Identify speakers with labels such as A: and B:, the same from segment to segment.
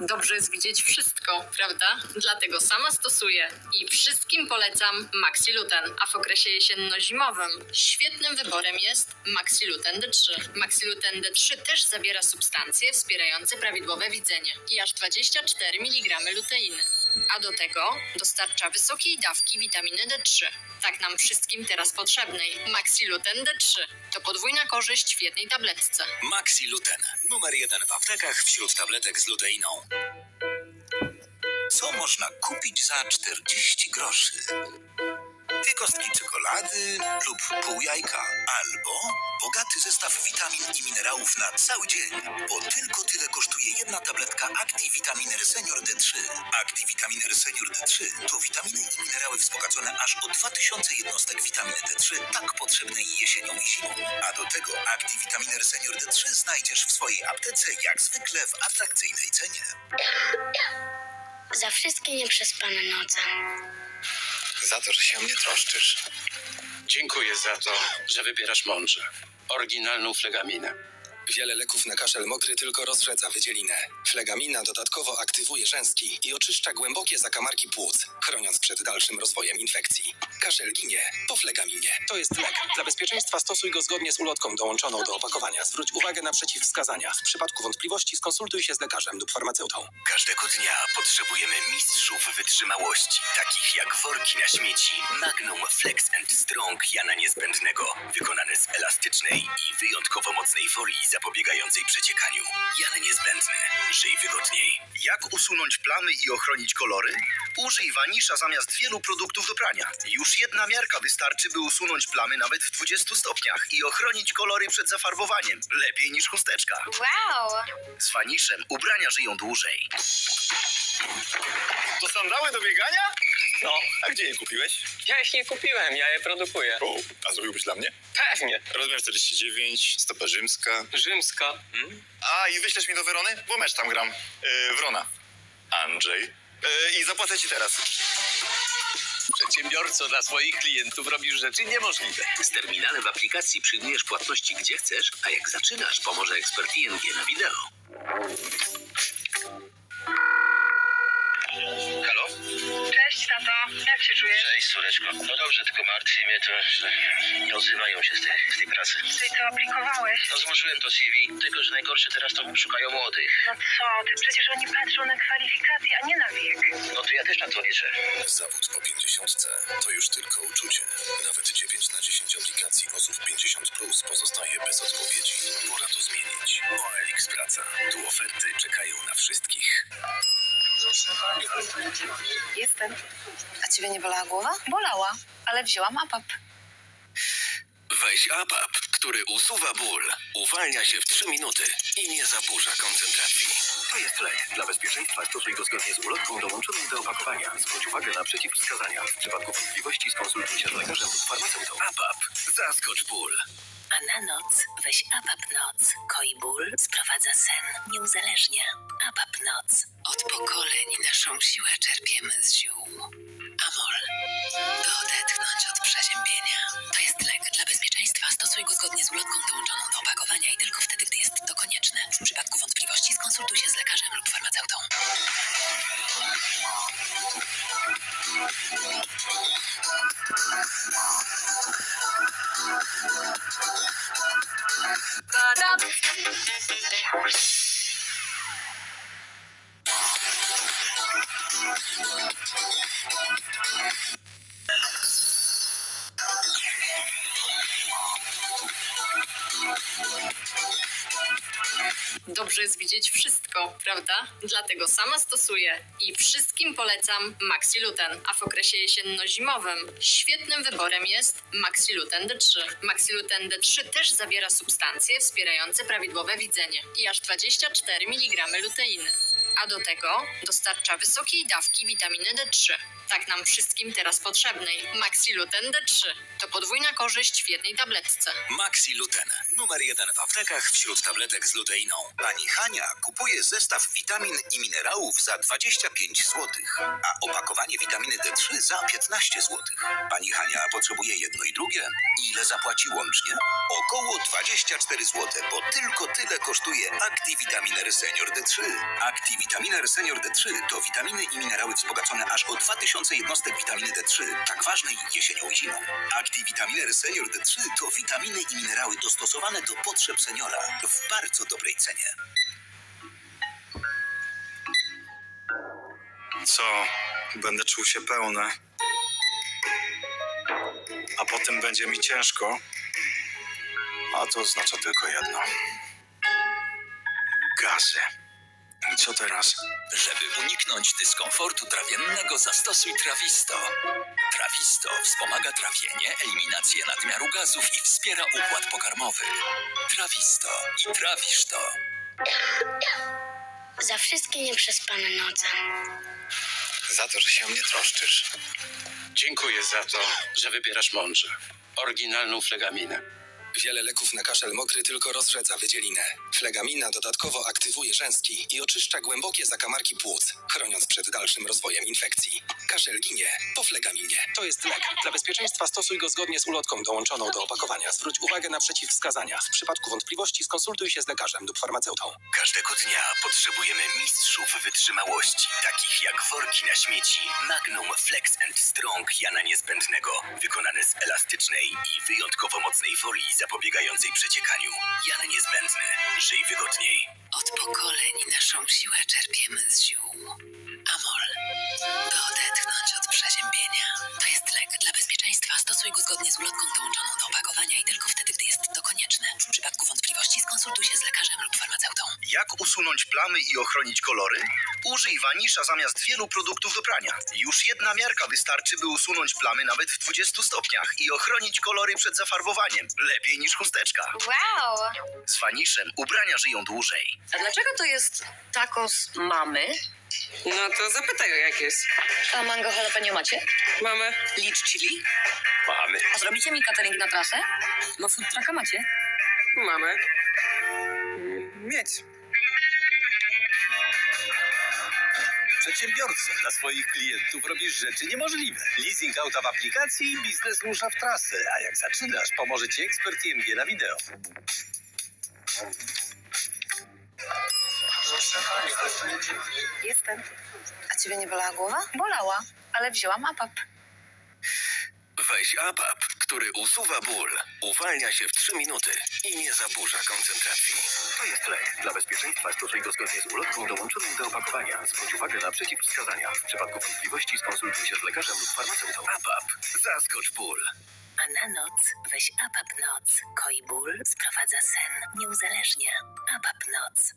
A: Dobrze jest widzieć wszystko, prawda? Dlatego sama stosuję i wszystkim polecam Maxiluten, a w okresie jesienno-zimowym świetnym wyborem jest Maxiluten D3. Maxiluten D3 też zawiera substancje wspierające prawidłowe widzenie i aż 24 mg luteiny. A do tego dostarcza wysokiej dawki witaminy D3. Tak nam wszystkim teraz potrzebnej. Maxiluten D3 to podwójna korzyść w jednej tabletce.
B: Maxi Luten. Numer jeden w aptekach wśród tabletek z luteiną. Co można kupić za 40 groszy? Dwie kostki czekolady lub pół jajka. Albo bogaty zestaw witamin i minerałów na cały dzień. Bo tylko tyle kosztuje jedna tabletka Activitaminer Senior D3. Activitaminer Senior D3 to witaminy i minerały wzbogacone aż o 2000 jednostek witaminy D3, tak potrzebnej jesienią i zimą. A do tego Activitaminer Senior D3 znajdziesz w swojej aptece jak zwykle w atrakcyjnej cenie.
C: Za wszystkie nieprzespane noce.
D: Za to, że się o mnie troszczysz.
E: Dziękuję za to, że wybierasz mądrze. Oryginalną flegaminę.
D: Wiele leków na kaszel mokry tylko rozrzedza wydzielinę. Flegamina dodatkowo aktywuje rzęski i oczyszcza głębokie zakamarki płuc, chroniąc przed dalszym rozwojem infekcji. Kaszel ginie po flegaminie. To jest lek. Dla bezpieczeństwa stosuj go zgodnie z ulotką dołączoną do opakowania. Zwróć uwagę na przeciwwskazania. W przypadku wątpliwości skonsultuj się z lekarzem lub farmaceutą.
B: Każdego dnia potrzebujemy mistrzów wytrzymałości, takich jak worki na śmieci, Magnum Flex and Strong Jana Niezbędnego, wykonane z elastycznej i wyjątkowo mocnej folii zapobiegającej przeciekaniu. Jan Niezbędny. Żyj wygodniej.
F: Jak usunąć plamy i ochronić kolory? Użyj wanisza zamiast wielu produktów do prania. Już jedna miarka wystarczy, by usunąć plamy nawet w 20 stopniach i ochronić kolory przed zafarbowaniem. Lepiej niż chusteczka.
C: Wow!
F: Z waniszem ubrania żyją dłużej.
G: To sandały do biegania?
D: No, a gdzie je kupiłeś?
G: Ja ich nie kupiłem, ja je produkuję.
D: O, a zrobiłbyś dla mnie?
G: Pewnie.
D: Rozmiar 49, stopa rzymska.
G: Rzymska.
D: A, i wyślesz mi do Werony? Bo mecz tam gram. Yy, Wrona. Andrzej. Yy, I zapłacę ci teraz.
H: Przedsiębiorco dla swoich klientów robisz rzeczy niemożliwe.
B: Z terminalem w aplikacji przyjmujesz płatności gdzie chcesz, a jak zaczynasz, pomoże ekspert ING na wideo.
A: Tato. Jak się czujesz?
I: Cześć, Sureczko. No dobrze, tylko martwi mnie to, że nie odzywają się z tej, z tej pracy.
A: Ty to aplikowałeś.
I: No złożyłem to CV, tylko że najgorsze teraz to szukają młodych.
A: No co ty, przecież oni patrzą na kwalifikacje, a nie na wiek.
I: No to ja też na to liczę.
D: Zawód po 50 to już tylko uczucie. Nawet 9 na 10 aplikacji osób 50 plus pozostaje bez odpowiedzi. Pora to zmienić. OLX Praca. Tu oferty czekają na wszystkich.
A: Jestem. A ciebie nie bolała głowa? Bolała, ale wzięłam APAP.
B: Weź APAP, który usuwa ból, uwalnia się w 3 minuty i nie zaburza koncentracji. To jest lek. Dla bezpieczeństwa stosuj go zgodnie z ulotką dołączoną do opakowania. Zwróć uwagę na przeciwwskazania. W przypadku wątpliwości skonsultuj się z lekarzem lub farmaceutą. APAP. Zaskocz ból.
J: A na noc weź APAP Noc. Koi ból, sprowadza sen, nie uzależnia. APAP Noc. Od pokoleń naszą siłę czerpiemy z ziół. Amol. By odetchnąć od przeziębienia. To jest lek. Dla bezpieczeństwa stosuj go zgodnie z ulotką dołączoną do opakowania i tylko wtedy, gdy jest to konieczne. W przypadku wątpliwości skonsultuj się z lekarzem lub farmaceutą.
A: Dobrze jest widzieć wszystko, prawda? Dlatego sama stosuję i wszystkim polecam Maxiluten, a w okresie jesienno-zimowym świetnym wyborem jest Maxiluten D3. Maxiluten D3 też zawiera substancje wspierające prawidłowe widzenie i aż 24 mg luteiny. A do tego dostarcza wysokiej dawki witaminy D3. Tak nam wszystkim teraz potrzebnej. Maxiluten D3 to podwójna korzyść w jednej tabletce.
B: Maxiluten. Numer jeden w aptekach wśród tabletek z luteiną. Pani Hania kupuje zestaw witamin i minerałów za 25 zł, a opakowanie witaminy D3 za 15 zł. Pani Hania potrzebuje jedno i drugie. Ile zapłaci łącznie? Około 24 zł, bo tylko tyle kosztuje Activitaminer Senior D3. Activitaminer Senior D3 to witaminy i minerały wzbogacone aż o 2000 jednostek witaminy D3, tak ważnej jesienią i zimą. Activitaminer Senior D3 to witaminy i minerały dostosowane do potrzeb seniora w bardzo dobrej cenie.
K: Co? Będę czuł się pełny. A potem będzie mi ciężko. A to oznacza tylko jedno. Gazy. Co teraz?
B: Żeby uniknąć dyskomfortu trawiennego, zastosuj Trawisto. Trawisto wspomaga trawienie, eliminację nadmiaru gazów i wspiera układ pokarmowy. Trawisto i trawisz to.
C: Za wszystkie nieprzespane noce.
D: Za to, że się o mnie troszczysz.
E: Dziękuję za to, że wybierasz mądrze. Oryginalną flegaminę.
D: Wiele leków na kaszel mokry tylko rozrzedza wydzielinę. Flegamina dodatkowo aktywuje rzęski i oczyszcza głębokie zakamarki płuc, chroniąc przed dalszym rozwojem infekcji. Kaszel ginie po flegaminie. To jest lek. Dla bezpieczeństwa stosuj go zgodnie z ulotką dołączoną do opakowania. Zwróć uwagę na przeciwwskazania. W przypadku wątpliwości skonsultuj się z lekarzem lub farmaceutą.
F: Każdego dnia potrzebujemy mistrzów wytrzymałości, takich jak worki na śmieci, Magnum Flex and Strong Jana Niezbędnego, wykonane z elastycznej i wyjątkowo mocnej folii zapobiegającej przeciekaniu. Jan Niezbędny. Żyj wygodniej.
J: Od pokoleń naszą siłę czerpiemy z ziół. Amol. By odetchnąć od przeziębienia. To jest lek. Dla bezpieczeństwa stosuj go zgodnie z ulotką dołączoną do opakowania i tylko wtedy, skonsultuj się z lekarzem lub farmaceutą.
F: Jak usunąć plamy i ochronić kolory? Użyj wanisza zamiast wielu produktów do prania. Już jedna miarka wystarczy, by usunąć plamy nawet w 20 stopniach i ochronić kolory przed zafarbowaniem. Lepiej niż chusteczka.
C: Wow!
F: Z waniszem ubrania żyją dłużej.
A: A dlaczego to jest tacos mamy?
L: No to zapytaj o jak jest.
A: A mango jalapeno macie?
L: Mamy.
J: Licz chili?
H: Mamy.
A: A zrobicie mi catering na trasę? No food trucka macie?
L: Mamy. Mieć.
H: Przedsiębiorca dla swoich klientów robisz rzeczy niemożliwe. Leasing auta w aplikacji i biznes rusza w trasę. A jak zaczynasz, pomoże ci ekspert IMG na wideo.
L: Jestem. A ciebie nie bolała głowa? Bolała, ale wzięłam APAP.
B: Weź APAP, który usuwa ból, uwalnia się w 3 minuty i nie zaburza koncentracji.
F: To jest lek. Dla bezpieczeństwa stosuj go zgodnie z ulotką dołączoną do opakowania. Zwróć uwagę na przeciwwskazania. W przypadku wątpliwości skonsultuj się z lekarzem lub farmaceutą.
B: APAP, zaskocz ból.
J: A na noc weź APAP Noc. Koi ból, sprowadza sen, nie uzależnia. APAP Noc.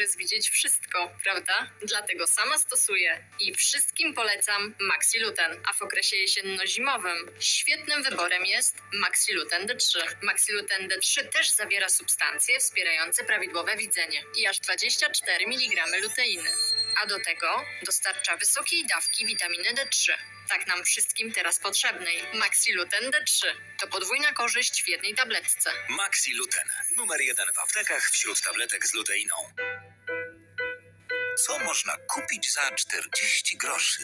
A: Jest widzieć wszystko, prawda? Dlatego sama stosuję i wszystkim polecam Maxiluten. A w okresie jesienno-zimowym świetnym wyborem jest Maxiluten D3. Maxiluten D3 też zawiera substancje wspierające prawidłowe widzenie i aż 24 mg luteiny. A do tego dostarcza wysokiej dawki witaminy D3. Tak nam wszystkim teraz potrzebnej. Maxiluten D3 to podwójna korzyść w jednej tabletce.
B: Maxiluten, numer jeden w aptekach wśród tabletek z luteiną. Co można kupić za 40 groszy?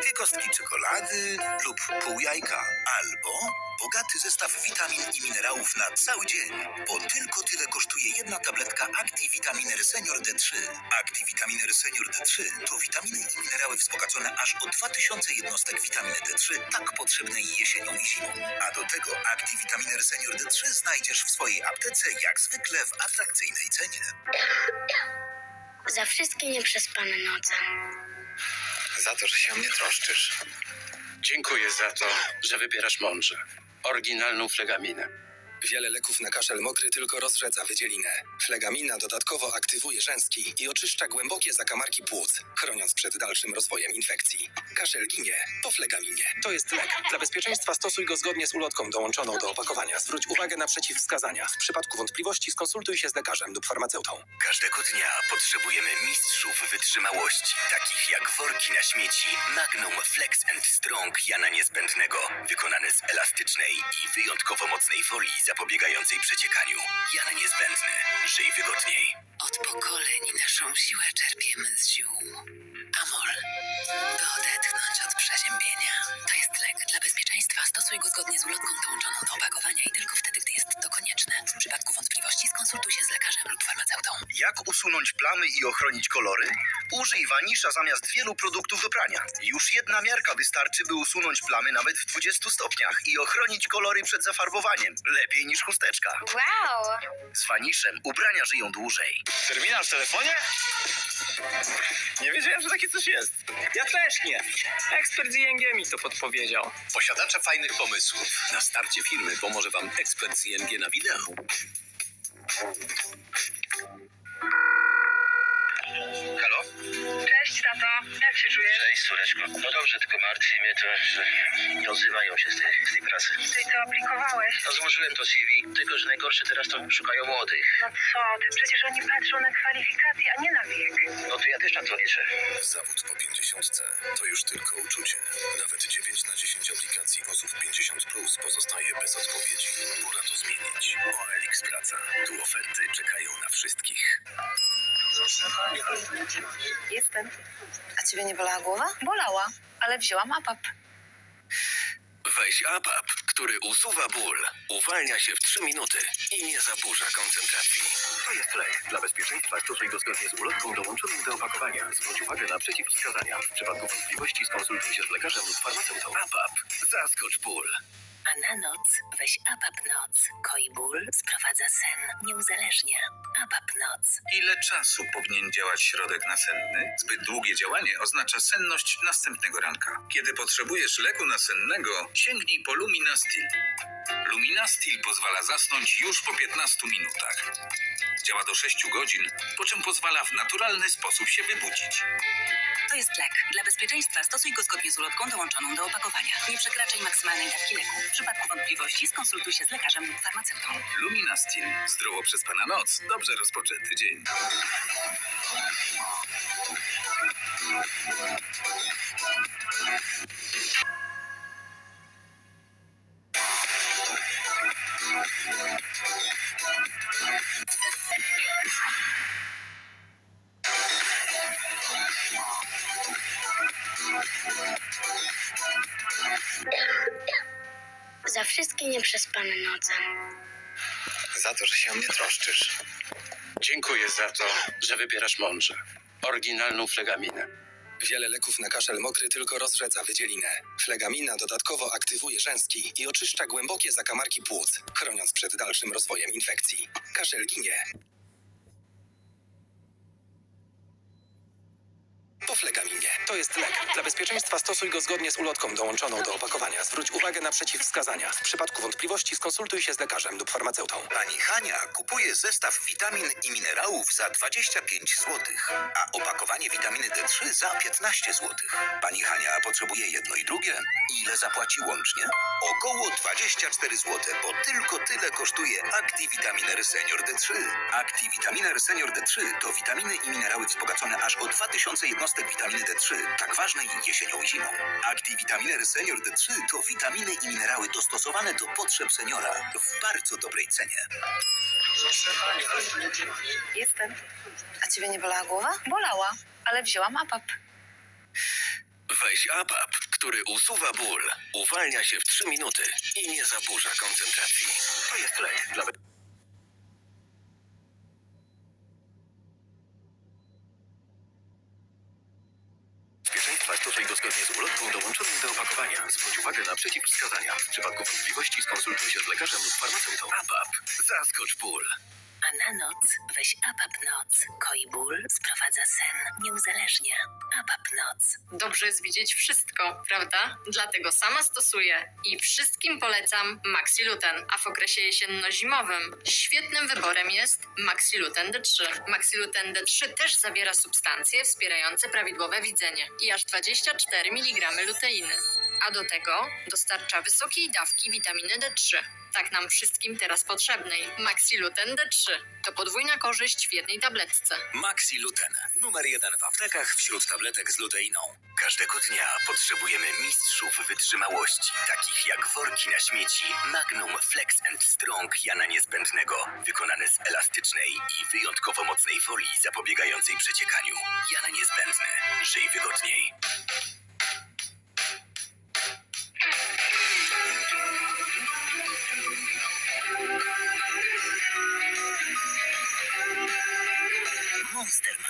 B: Dwie kostki czekolady lub pół jajka, albo bogaty zestaw witamin i minerałów na cały dzień, bo tylko tyle kosztuje jedna tabletka Activitaminer Senior D3. Activitaminer Senior D3 to witaminy i minerały wzbogacone aż o 2000 jednostek witaminy D3, tak potrzebnej jesienią i zimą. A do tego Activitaminer Senior D3 znajdziesz w swojej aptece jak zwykle w atrakcyjnej cenie.
C: Za wszystkie nieprzespane noce.
D: Za to, że się o mnie troszczysz.
E: Dziękuję za to, że wybierasz mądrze. Oryginalną flegaminę.
D: Wiele leków na kaszel mokry tylko rozrzedza wydzielinę. Flegamina dodatkowo aktywuje rzęski i oczyszcza głębokie zakamarki płuc, chroniąc przed dalszym rozwojem infekcji. Kaszel ginie po flegaminie. To jest lek. Dla bezpieczeństwa stosuj go zgodnie z ulotką dołączoną do opakowania. Zwróć uwagę na przeciwwskazania. W przypadku wątpliwości skonsultuj się z lekarzem lub farmaceutą.
B: Każdego dnia potrzebujemy mistrzów wytrzymałości, takich jak worki na śmieci, Magnum Flex and Strong Jana Niezbędnego, wykonane z elastycznej i wyjątkowo mocnej folii zapobiegającej przeciekaniu. Jan Niezbędny. Żyj wygodniej.
J: Od pokoleń naszą siłę czerpiemy z ziół. Amol. By odetchnąć od przeziębienia. To jest lek. Dla bezpieczeństwa stosuj go zgodnie z ulotką dołączoną do opakowania i tylko wtedy, gdy jest to konieczne. W przypadku wątpliwości skonsultuj się z lekarzem lub farmaceutą.
F: Jak usunąć plamy i ochronić kolory? Użyj wanisza zamiast wielu produktów do prania. Już jedna miarka wystarczy, by usunąć plamy nawet w 20 stopniach i ochronić kolory przed zafarbowaniem. Lepiej niż chusteczka.
C: Wow!
F: Z waniszem ubrania żyją dłużej.
G: Terminal w telefonie? Nie wiedziałem, że takie coś jest. Ja też nie. Ekspert z ING mi to podpowiedział.
H: Posiadacze fajnych pomysłów. Na starcie firmy pomoże Wam ekspert z ING na wideo.
I: Halo?
L: Cześć, tato. Jak się czujesz?
I: Cześć, córeczko. No dobrze, tylko martwi mnie to, że nie odzywają się z tej, z tej pracy.
L: Ty co aplikowałeś?
I: No złożyłem to CV, tylko że najgorsze teraz to szukają młodych.
L: No co ty? Przecież oni patrzą na kwalifikacje, a nie na wiek.
I: No to ja też na to liczę.
B: Zawód po 50 to już tylko uczucie. Nawet 9 na 10 aplikacji osób 50 plus pozostaje bez odpowiedzi. Pora to zmienić. OLX Praca. Tu oferty czekają na wszystkich.
L: Jestem. A ciebie nie bolała głowa? Bolała, ale wzięłam APAP.
B: Weź APAP, który usuwa ból, uwalnia się w 3 minuty i nie zaburza koncentracji.
H: To jest lek. Dla bezpieczeństwa stosuj go zgodnie z ulotką dołączoną do opakowania. Zwróć uwagę na przeciwwskazania. W przypadku wątpliwości skonsultuj się z lekarzem lub farmaceutą.
B: APAP. Zaskocz ból.
J: A na noc weź APAP Noc. Koi ból, sprowadza sen, nie uzależnia. APAP Noc.
K: Ile czasu powinien działać środek nasenny? Zbyt długie działanie oznacza senność następnego ranka. Kiedy potrzebujesz leku nasennego, sięgnij po Luminastil. Luminastil pozwala zasnąć już po 15 minutach. Działa do 6 godzin, po czym pozwala w naturalny sposób się wybudzić.
J: To jest lek. Dla bezpieczeństwa stosuj go zgodnie z ulotką dołączoną do opakowania. Nie przekraczaj maksymalnej dawki leku. W przypadku wątpliwości skonsultuj się z lekarzem lub farmaceutą.
K: Luminastil. Zdrowo przespana noc, dobrze rozpoczęty dzień.
C: Wszystkie nieprzespane noce.
D: Za to, że się o mnie troszczysz.
E: Dziękuję za to, że wybierasz mądrze. Oryginalną flegaminę.
D: Wiele leków na kaszel mokry tylko rozrzedza wydzielinę. Flegamina dodatkowo aktywuje rzęski i oczyszcza głębokie zakamarki płuc, chroniąc przed dalszym rozwojem infekcji. Kaszel ginie po flegaminie. To jest lek. Dla bezpieczeństwa stosuj go zgodnie z ulotką dołączoną do opakowania. Zwróć uwagę na przeciwwskazania. W przypadku wątpliwości skonsultuj się z lekarzem lub farmaceutą.
B: Pani Hania kupuje zestaw witamin i minerałów za 25 zł, a opakowanie witaminy D3 za 15 zł. Pani Hania potrzebuje jedno i drugie. Ile zapłaci łącznie? Około 24 zł, bo tylko tyle kosztuje Activitaminer Senior D3. Activitaminer Senior D3 to witaminy i minerały wzbogacone aż o 2000 jednostek witaminy D3, tak ważnej jesienią i zimą. Activitaminer Senior D3 to witaminy i minerały dostosowane do potrzeb seniora w bardzo dobrej cenie.
L: Jestem. A ciebie nie bolała głowa? Bolała, ale wzięłam APAP.
B: Weź APAP, który usuwa ból, uwalnia się w 3 minuty i nie zaburza koncentracji.
H: To jest lek. Dla przeciwwskazania. W przypadku wątpliwości skonsultuj się z lekarzem lub farmaceutą.
B: APAP, zaskocz ból.
I: A na noc weź APAP Noc. Koi ból, sprowadza sen, nie uzależnia. APAP Noc.
A: Dobrze jest widzieć wszystko, prawda? Dlatego sama stosuję i wszystkim polecam Maxiluten. A w okresie jesienno-zimowym świetnym wyborem jest Maxiluten D3. Maxiluten D3 też zawiera substancje wspierające prawidłowe widzenie i aż 24 mg luteiny. A do tego dostarcza wysokiej dawki witaminy D3. Tak nam wszystkim teraz potrzebnej. Maxiluten D3 to podwójna korzyść w jednej tabletce.
M: Maxi Luten. Numer jeden w aptekach wśród tabletek z luteiną. Każdego dnia potrzebujemy mistrzów wytrzymałości, takich jak worki na śmieci, Magnum Flex and Strong Jana Niezbędnego, wykonane z elastycznej i wyjątkowo mocnej folii zapobiegającej przeciekaniu. Jana Niezbędny. Żyj wygodniej. Amsterdam.